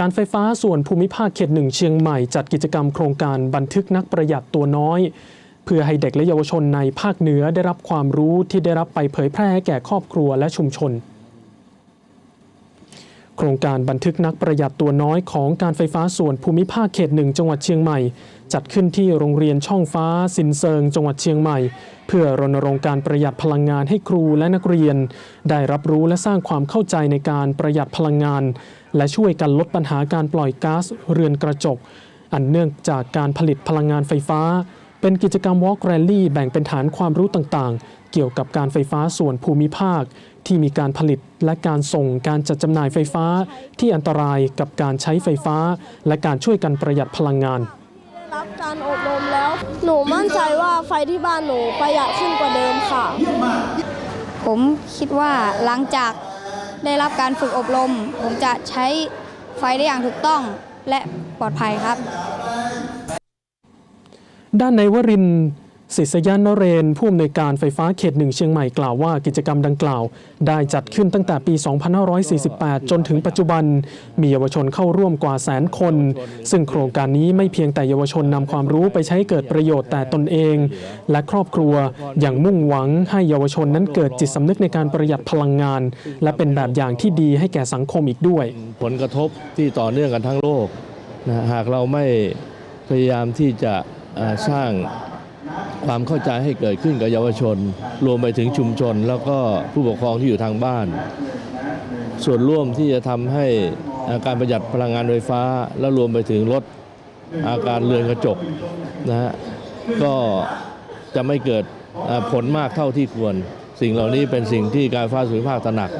การไฟฟ้าส่วนภูมิภาคเขตหนึ่งเชียงใหม่จัดกิจกรรมโครงการบันทึกนักประหยัดตัวน้อย เพื่อให้เด็กและเยาวชนในภาคเหนือได้รับความรู้ที่ได้รับไปเผยแพร่แก่ครอบครัวและชุมชน โครงการบันทึกนักประหยัดตัวน้อยของการไฟฟ้าส่วนภูมิภาคเขตหนึ่งจังหวัดเชียงใหม่ จัดขึ้นที่โรงเรียนช่องฟ้าสินเซิง จังหวัดเชียงใหม่ เพื่อรณรงค์การประหยัดพลังงานให้ครูและนักเรียน ได้รับรู้และสร้างความเข้าใจในการประหยัดพลังงาน และช่วยกันลดปัญหาการปล่อยก๊าซเรือนกระจก อันเนื่องจากการผลิตพลังงานไฟฟ้า เป็นกิจกรรม Walk Rally แบ่งเป็นฐานความรู้ต่างๆ เกี่ยวกับการไฟฟ้าส่วนภูมิภาค ที่มีการผลิตและการส่งการจัดจำหน่ายไฟฟ้า ที่อันตรายกับการใช้ไฟฟ้า และการช่วยกันประหยัดพลังงานได้รับการอบรมแล้ว หนูมั่นใจว่าไฟที่บ้านหนูประหยัดขึ้นกว่าเดิมค่ะ ผมคิดว่าหลังจากได้รับการฝึกอบรม ผมจะใช้ไฟได้อย่างถูกต้องและปลอดภัยครับ ด้านในวรินทร์ศิษยานเรนผู้อำนวยการไฟฟ้าเขตหนึ่งเชียงใหม่กล่าวว่ากิจกรรมดังกล่าว ได้จัดขึ้นตั้งแต่ปี 2548 จนถึงปัจจุบัน มีเยาวชนเข้าร่วมกว่าแสนคน ซึ่งโครงการนี้ไม่เพียงแต่เยาวชนนำความรู้ไปใช้เกิดประโยชน์แต่ตนเอง และครอบครัวอย่างมุ่งหวังให้เยาวชนนั้นเกิดจิตสำนึกในการประหยัดพลังงาน และเป็นแบบอย่างที่ดีให้แก่สังคมอีกด้วย ผลกระทบที่ต่อเนื่องกันทั้งโลกนะหากเราไม่พยายามที่จะ สร้างความเข้าใจให้เกิดขึ้นกับเยาวชน รวมไปถึงชุมชน แล้วก็ผู้ปกครองที่อยู่ทางบ้าน ส่วนร่วมที่จะทำให้การประหยัดพลังงานไฟฟ้า แล้วรวมไปถึงลดอาการเรือนกระจกนะฮะก็จะไม่เกิดผลมากเท่าที่ควร สิ่งเหล่านี้เป็นสิ่งที่การฟ้าส่วนภูมิภาคตระหนัก